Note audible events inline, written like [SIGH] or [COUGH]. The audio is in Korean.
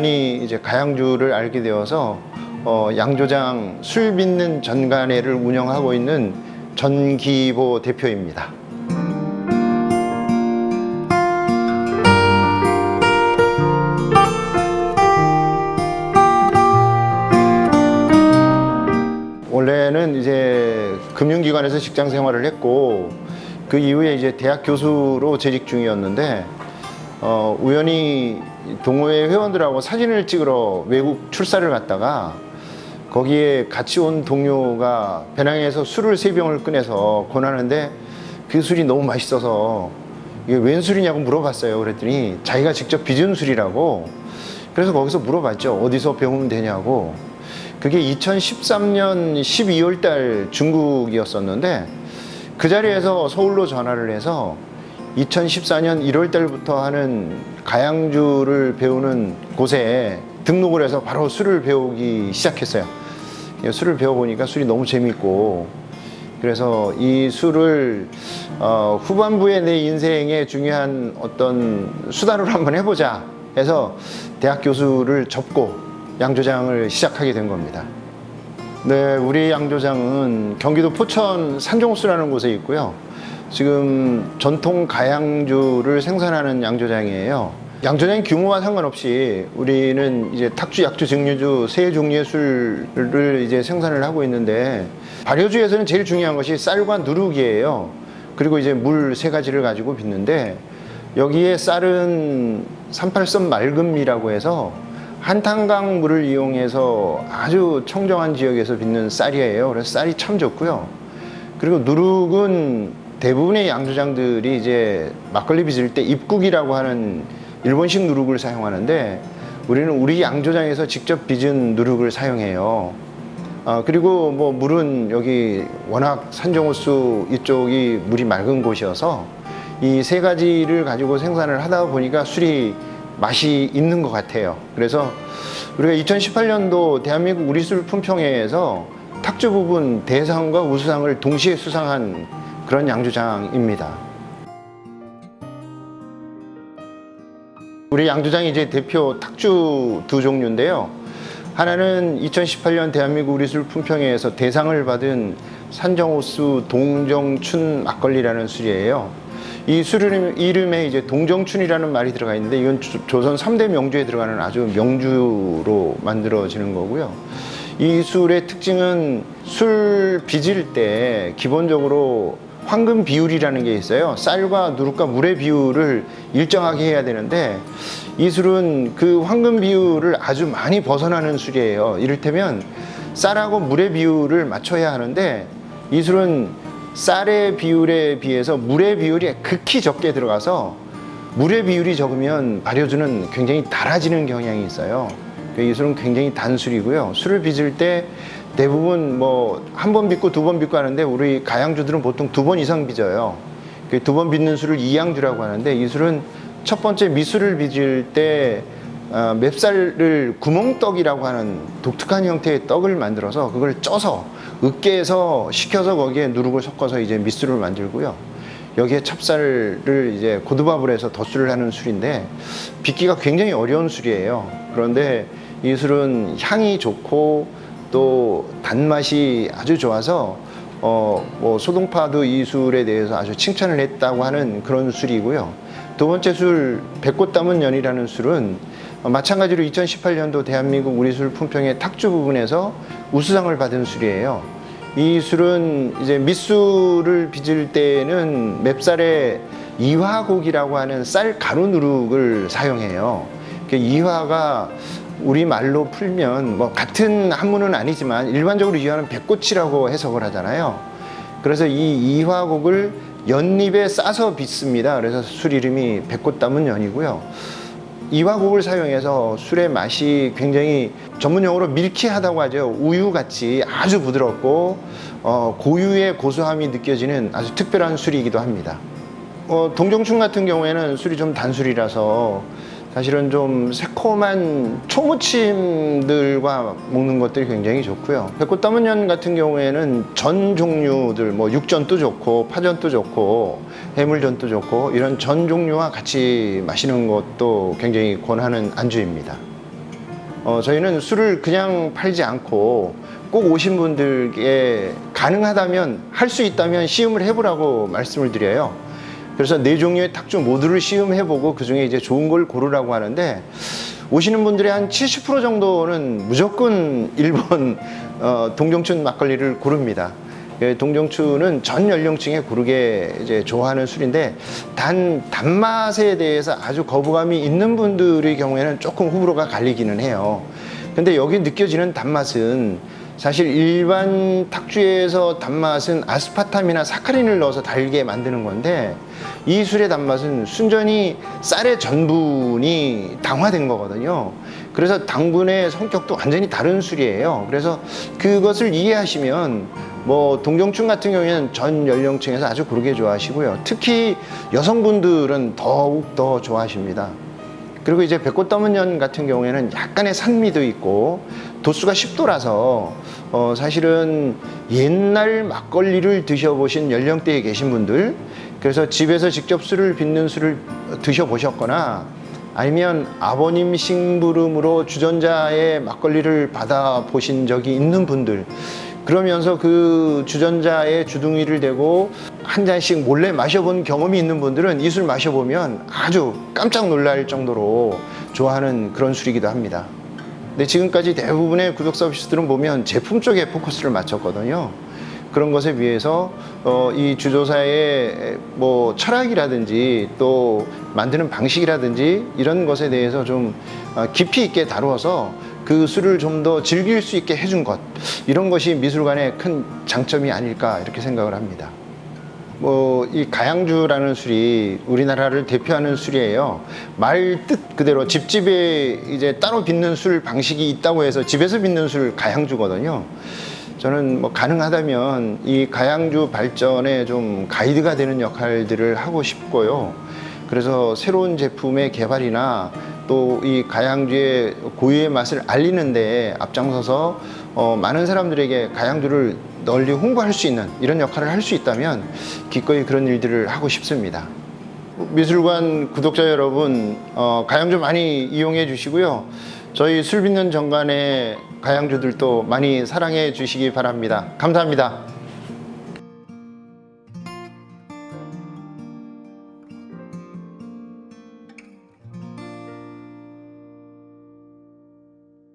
우연히 이제 가양주를 알게 되어서 어, 양조장 술 빚는 전간회를 운영하고 있는 전기보 대표입니다. 원래는 이제 금융기관에서 직장 생활을 했고 그 이후에 이제 대학 교수로 재직 중이었는데 어, 우연히 동호회 회원들하고 사진을 찍으러 외국 출사를 갔다가 거기에 같이 온 동료가 배낭에서 술을 세 병을 꺼내서 권하는데 그 술이 너무 맛있어서 이게 웬 술이냐고 물어봤어요. 그랬더니 자기가 직접 빚은 술이라고 그래서 거기서 물어봤죠. 어디서 배우면 되냐고. 그게 2013년 12월 달 중국이었었는데 그 자리에서 서울로 전화를 해서 2014년 1월 달부터 하는 가양주를 배우는 곳에 등록을 해서 바로 술을 배우기 시작했어요. 술을 배워보니까 술이 너무 재밌고 그래서 이 술을 어, 후반부에 내 인생의 중요한 어떤 수단으로 한번 해보자 해서 대학 교수를 접고 양조장을 시작하게 된 겁니다. 네, 우리 양조장은 경기도 포천 산종수라는 곳에 있고요. 지금 전통 가양주를 생산하는 양조장이에요. 양조장 규모와 상관없이 우리는 이제 탁주, 약주, 증류주 세 종류의 술을 이제 생산을 하고 있는데 발효주에서는 제일 중요한 것이 쌀과 누룩이에요. 그리고 이제 물 세 가지를 가지고 빚는데 여기에 쌀은 38선 맑음이라고 해서 한탄강 물을 이용해서 아주 청정한 지역에서 빚는 쌀이에요. 그래서 쌀이 참 좋고요. 그리고 누룩은 대부분의 양조장들이 이제 막걸리 빚을 때 입국이라고 하는 일본식 누룩을 사용하는데 우리는 우리 양조장에서 직접 빚은 누룩을 사용해요. 어, 그리고 뭐 물은 여기 워낙 산정호수 이쪽이 물이 맑은 곳이어서 이 세 가지를 가지고 생산을 하다 보니까 술이 맛이 있는 것 같아요. 그래서 우리가 2018년도 대한민국 우리 술 품평회에서 탁주 부분 대상과 우수상을 동시에 수상한 그런 양조장입니다. 우리 양조장이 이제 대표 탁주 두 종류인데요. 하나는 2018년 대한민국 우리술 품평회에서 대상을 받은 산정호수 동정춘 막걸리라는 술이에요. 이 술 이름에 이제 동정춘이라는 말이 들어가 있는데 이건 조- 조선 3대 명주에 들어가는 아주 명주로 만들어지는 거고요. 이 술의 특징은 술 빚을 때 기본적으로 황금 비율이라는 게 있어요. 쌀과 누룩과 물의 비율을 일정하게 해야 되는데 이 술은 그 황금 비율을 아주 많이 벗어나는 술이에요. 이를테면 쌀하고 물의 비율을 맞춰야 하는데 이 술은 쌀의 비율에 비해서 물의 비율이 극히 적게 들어가서 물의 비율이 적으면 발효주는 굉장히 달아지는 경향이 있어요. 그이 술은 굉장히 단술이고요. 술을 빚을 때 대부분 뭐 한 번 빚고 두 번 빚고 하는데 우리 가양주들은 보통 두 번 이상 빚어요. 그 두 번 빚는 술을 이양주라고 하는데 이 술은 첫 번째 미술을 빚을 때 어, 맵쌀을 구멍떡이라고 하는 독특한 형태의 떡을 만들어서 그걸 쪄서 으깨서 식혀서 거기에 누룩을 섞어서 이제 미술을 만들고요. 여기에 찹쌀을 이제 고두밥을 해서 덧술을 하는 술인데 빚기가 굉장히 어려운 술이에요. 그런데 이 술은 향이 좋고 또 단맛이 아주 좋아서 어 뭐 소동파도 이 술에 대해서 아주 칭찬을 했다고 하는 그런 술이고요. 두 번째 술 백꽃 담은 연이라는 술은 어, 마찬가지로 2018년도 대한민국 우리술 품평회 탁주 부분에서 우수상을 받은 술이에요. 이 술은 이제 밑술을 빚을 때는 맵쌀에 이화곡이라고 하는 쌀 가루 누룩을 사용해요. 그 이화가 우리 말로 풀면 뭐 같은 한문은 아니지만 일반적으로 이화는 백꽃이라고 해석을 하잖아요. 그래서 이 이화곡을 연잎에 싸서 빚습니다. 그래서 술 이름이 백꽃 담은 연이고요. 이화곡을 사용해서 술의 맛이 굉장히 전문 용어로 밀키하다고 하죠. 우유 같이 아주 부드럽고 어, 고유의 고소함이 느껴지는 아주 특별한 술이기도 합니다. 어, 동정춘 같은 경우에는 술이 좀 단술이라서 사실은 좀 새콤한 초무침들과 먹는 것들이 굉장히 좋고요. 년 같은 경우에는 전 종류들 뭐 육전도 좋고 파전도 좋고 해물전도 좋고 이런 전 종류와 같이 마시는 것도 굉장히 권하는 안주입니다. 어, 저희는 술을 그냥 팔지 않고 꼭 오신 분들께 가능하다면 할 수 있다면 시음을 해보라고 말씀을 드려요. 그래서 네 종류의 탁주 모두를 시음해보고 그 중에 이제 좋은 걸 고르라고 하는데 오시는 분들의 한 70% 정도는 무조건 [LAUGHS] 일본 어, 동정춘 막걸리를 고릅니다. 예, 동정춘은 전 연령층에 고르게 이제 좋아하는 술인데 단 단맛에 대해서 아주 거부감이 있는 분들의 경우에는 조금 호불호가 갈리기는 해요. 근데 여기 느껴지는 단맛은 사실 일반 탁주에서 단맛은 아스파탐이나 사카린을 넣어서 달게 만드는 건데 이 술의 단맛은 순전히 쌀의 전분이 당화된 거거든요. 그래서 당분의 성격도 완전히 다른 술이에요. 그래서 그것을 이해하시면 뭐 동정춘 같은 경우에는 전 연령층에서 아주 고르게 좋아하시고요. 특히 여성분들은 더욱 더 좋아하십니다. 그리고 이제 백꽃 떠문 년 같은 경우에는 약간의 산미도 있고 도수가 10도라서 어 사실은 옛날 막걸리를 드셔보신 연령대에 계신 분들 그래서 집에서 직접 술을 빚는 술을 드셔보셨거나 아니면 아버님 심부름으로 주전자의 막걸리를 받아 보신 적이 있는 분들 그러면서 그 주전자에 주둥이를 대고 한 잔씩 몰래 마셔본 경험이 있는 분들은 이 술 마셔보면 아주 깜짝 놀랄 정도로 좋아하는 그런 술이기도 합니다. 근데 지금까지 대부분의 구독 서비스들은 보면 제품 쪽에 포커스를 맞췄거든요. 그런 것에 비해서 어, 이 주조사의 뭐 철학이라든지 또 만드는 방식이라든지 이런 것에 대해서 좀 어, 깊이 있게 다루어서 그 술을 좀 더 즐길 수 있게 해준 것 이런 것이 미술관의 큰 장점이 아닐까 이렇게 생각을 합니다. 뭐 이 가양주라는 술이 우리나라를 대표하는 술이에요. 말 뜻 그대로 집집에 이제 따로 빚는 술 방식이 있다고 해서 집에서 빚는 술 가양주거든요. 저는 뭐 가능하다면 이 가양주 발전에 좀 가이드가 되는 역할들을 하고 싶고요. 그래서 새로운 제품의 개발이나 또 이 가양주의 고유의 맛을 알리는데 앞장서서 어, 많은 사람들에게 가양주를 널리 홍보할 수 있는 이런 역할을 할 수 있다면 기꺼이 그런 일들을 하고 싶습니다. 미술관 구독자 여러분, 어, 가양주 많이 이용해 주시고요. 저희 술 빚는 정관의 가양주들도 많이 사랑해 주시기 바랍니다. 감사합니다.